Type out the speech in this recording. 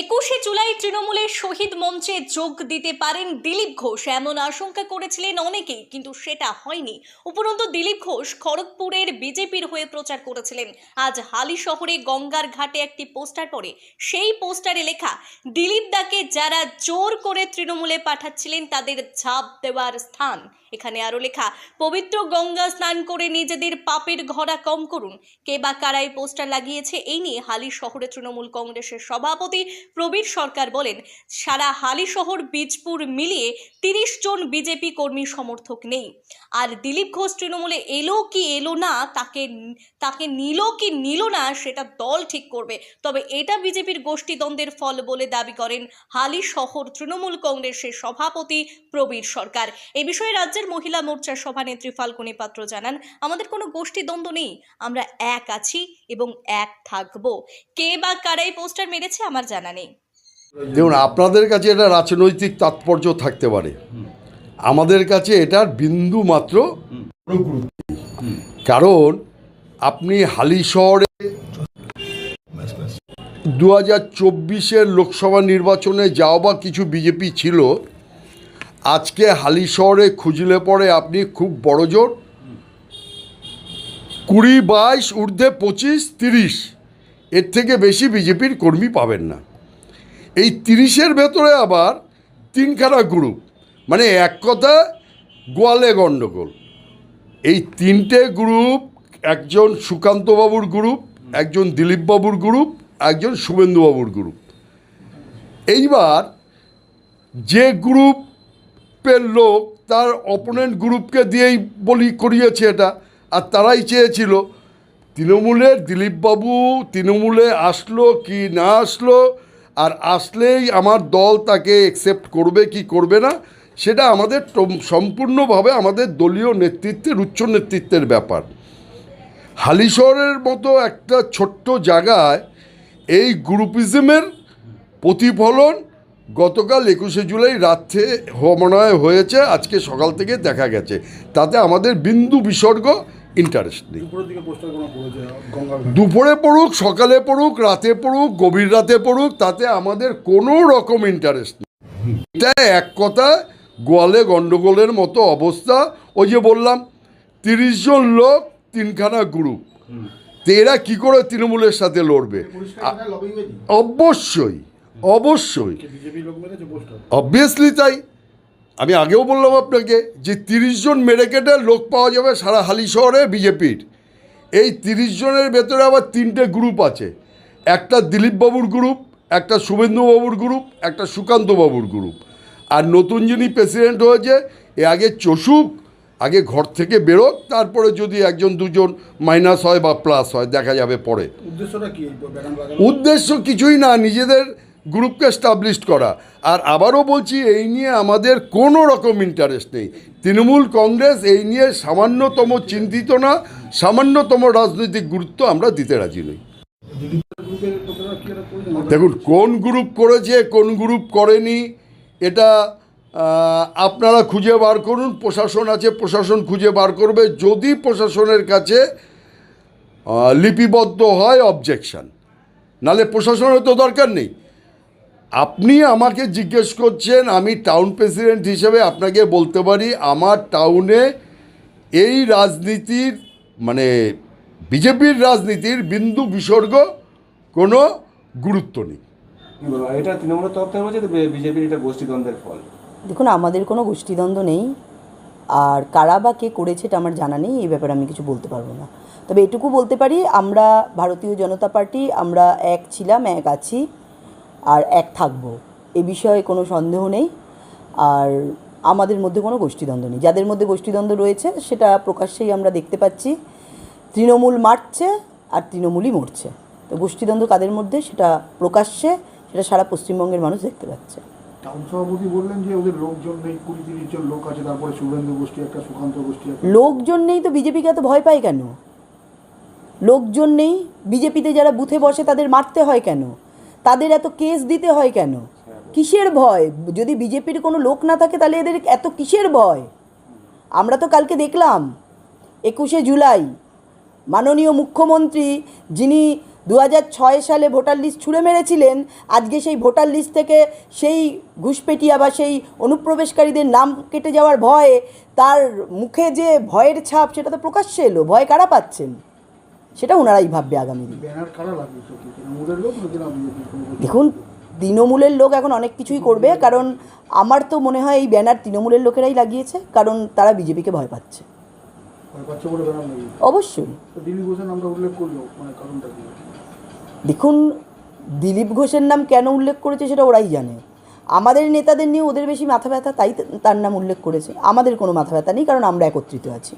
একুশে জুলাই তৃণমূলের শহীদ মঞ্চে যোগ দিতে পারেন দিলীপ ঘোষ। এমন আশঙ্কা করেছিলেন অনেকেই, কিন্তু সেটা হয়নি। উপরন্তু দিলীপ ঘোষ খড়গপুরের বিজেপির হয়ে প্রচার করেছিলেন। আজ হালি শহরে গঙ্গার ঘাটে একটি পোস্টার পড়ে। সেই পোস্টারে লেখা, দিলীপ দাকে যারা জোর করে তৃণমূলে পাঠাচ্ছিলেন, তাদের ঝাঁপ দেওয়ার স্থান। এখানে আরও লেখা, পবিত্র গঙ্গা স্নান করে নিজেদের পাপের ঘরা কম করুন। কে বা কারাই পোস্টার লাগিয়েছে, এই নিয়ে হালি শহরে তৃণমূল কংগ্রেসের সভাপতি প্রবীর সরকার বলেন, সারা হালি শহর বীজপুর মিলিয়ে তিরিশ জন বিজেপি কর্মী সমর্থক নেই। আর দিলীপ ঘোষ তৃণমূলে এলো কি এলো না, তাকে তাকে নিল কি নিল না, সেটা দল ঠিক করবে। তবে এটা বিজেপির গোষ্ঠীদ্বন্দ্বের ফল বলে দাবি করেন হালি শহর তৃণমূল কংগ্রেসের সভাপতি প্রবীর সরকার। এ বিষয়ে রাজ্যের মহিলা মোর্চার সভানেত্রী ফাল্গুনী পাত্র জানান, আমাদের কোনো গোষ্ঠীদ্বন্দ্ব নেই। আমরা এক আছি এবং এক থাকব। কে বা কারাই পোস্টার মেরেছে আমার জানা নেই। দেখুন, আপনাদের কাছে এটা রাজনৈতিক তাৎপর্য থাকতে পারে। আমাদের কাছে এটার বিন্দু মাত্র। কারণ আপনি হালি শহরে দু হাজার চব্বিশের লোকসভা নির্বাচনে যাও বা কিছু বিজেপি ছিল, আজকে হালি শহরে খুঁজলে পরে আপনি খুব বড় জোর কুড়ি বাইশ ঊর্ধ্বে পঁচিশ তিরিশ, এর থেকে বেশি বিজেপির কর্মী পাবেন না। এই তিরিশের ভেতরে আবার তিনখানা গ্রুপ। মানে এক কথা, গোয়ালে গণ্ডগোল এই তিনটে গ্রুপ, একজন সুকান্তবাবুর গ্রুপ, একজন দিলীপবাবুর গ্রুপ, একজন শুভেন্দুবাবুর গ্রুপ। এইবার যে গ্রুপের লোক তার অপোনেন্ট গ্রুপকে দিয়েই বলি করিয়েছে এটা, আর তারাই চেয়েছিল, তৃণমূলের দিলীপবাবু, তৃণমূলে আসলো কি না আসলো আর আসলেই আমার দল তাকে একসেপ্ট করবে কি করবে না, সেটা আমাদের সম্পূর্ণভাবে আমাদের দলীয় নেতৃত্বের, উচ্চ নেতৃত্বের ব্যাপার। হালিশহরের মতো একটা ছোট্ট জায়গায় এই গ্রুপিজমের প্রতিফলন গতকাল একুশে জুলাই রাত্রে মনে হয়েছে, আজকে সকাল থেকে দেখা গেছে। তাতে আমাদের বিন্দু বিসর্গ ইন্টারেস্ট নেই। দুপুরে পড়ুক সকালে পড়ুক রাতে পড়ুক গভীর রাতে পড়ুক তাতে আমাদের কোনো রকম ইন্টারেস্ট নেই। এটা এক কথা গোয়ালে গন্ডগোলের মতো অবস্থা। ওই যে বললাম তিরিশ জন লোক তিনখানা গ্রুপ তো এরা কী করে তৃণমূলের সাথে লড়বে? অবশ্যই অবশ্যই। অবভিয়াসলি তাই। আমি আগেও বললাম আপনাকে যে তিরিশ জন মেরে কেটে লোক পাওয়া যাবে সারা হালি শহরে বিজেপির। এই তিরিশ জনের ভেতরে আবার তিনটে গ্রুপ আছে। একটা দিলীপবাবুর গ্রুপ একটা শুভেন্দুবাবুর গ্রুপ একটা সুকান্তবাবুর গ্রুপ আর নতুন যিনি প্রেসিডেন্ট হয়েছে এ আগে চষুক আগে ঘর থেকে বেরোক তারপরে যদি একজন দুজন মাইনাস হয় বা প্লাস হয় দেখা যাবে পরে। উদ্দেশ্যটা কি? উদ্দেশ্য কিছুই না নিজেদের গ্রুপকে স্টাবলিশ করা। আর আবারও বলছি, এই নিয়ে আমাদের কোনো রকম ইন্টারেস্ট নেই। তৃণমূল কংগ্রেস এই নিয়ে সামান্যতম চিন্তিত না, সামান্যতম রাজনৈতিক গুরুত্ব আমরা দিতে রাজি নই। দেখুন, কোন গ্রুপ করেছে, কোন গ্রুপ করেনি, এটা আপনারা খুঁজে বার করুন, প্রশাসন আছে, প্রশাসন খুঁজে বার করবে। যদি প্রশাসনের কাছে লিপিবদ্ধ হয় অবজেকশন নালে প্রশাসনের তো দরকার নেই। আপনি আমাকে জিজ্ঞেস করছেন আমি টাউন প্রেসিডেন্ট হিসেবে আপনাকে বলতে পারি আমার টাউনে এই রাজনীতির মানে বিজেপির রাজনীতির বিন্দু বিসর্গ কোনো গুরুত্ব নেই। এটা তৃণমূলের তরফ থেকে বলছে বিজেপির এটা গোষ্ঠীদ্বন্দ্বের ফল? দেখুন আমাদের কোনো গোষ্ঠীদ্বন্দ্ব নেই। আর কারা বা কে করেছে এটা আমার জানা নেই এই ব্যাপারে আমি কিছু বলতে পারব না। তবে এটুকু বলতে পারি আমরা ভারতীয় জনতা পার্টি আমরা এক ছিলাম এক আছি। আর এক থাকব। এ বিষয়ে কোনো সন্দেহ নেই। আর আমাদের মধ্যে কোনো গোষ্ঠীদ্বন্দ্ব নেই। যাদের মধ্যে গোষ্ঠীদ্বন্দ্ব রয়েছে সেটা প্রকাশ্যেই আমরা দেখতে পাচ্ছি। তৃণমূল মারছে আর তৃণমূলই মরছে। তো গোষ্ঠীদ্বন্দ্ব কাদের মধ্যে? সেটা প্রকাশ্যে সেটা সারা পশ্চিমবঙ্গের মানুষ দেখতে পাচ্ছে। টাউন সভাপতি বললেন যে ওদের লোকজন নেই কুড়ি তিরিশ জন লোক আছে তারপরে শুভেন্দু গোষ্ঠী একটা সুকান্ত গোষ্ঠী লোকজন নেই তো বিজেপিকে এত ভয় পায় কেন? লোকজন নেই বিজেপিতে যারা বুথে বসে তাদের মারতে হয় কেন? তাদের এত কেস দিতে হয় কেন? কিসের ভয়? যদি বিজেপির কোনো লোক না থাকে তাহলে এদের এত কিসের ভয়? আমরা তো কালকে দেখলাম, একুশে জুলাই, মাননীয় মুখ্যমন্ত্রী যিনি দু সালে ভোটার লিস্ট ছুঁড়ে মেরেছিলেন, আজকে সেই ভোটার লিস্ট থেকে সেই ঘুষপেটিয়া বা সেই অনুপ্রবেশকারীদের নাম কেটে যাওয়ার ভয়ে তার মুখে যে ভয়ের ছাপ, সেটা তো প্রকাশ্যে এলো। ভয় কারা পাচ্ছেন? সেটা ওনারাই ভাববে আগামী দিন? দেখুন তৃণমূলের লোক এখন অনেক কিছুই করবে কারণ আমার তো মনে হয় এই ব্যানার তৃণমূলের লোকেরাই লাগিয়েছে কারণ তারা বিজেপিকে ভয় পাচ্ছে। লাগিয়েছে। অবশ্যই। মানে দেখুন দিলীপ ঘোষের নাম কেন উল্লেখ করেছে সেটা ওরাই জানে। আমাদের নেতাদের নিয়ে ওদের বেশি মাথা ব্যথা তাই তার নাম উল্লেখ করেছে। আমাদের কোনো মাথা ব্যথা নেই কারণ আমরা একত্রিত আছি।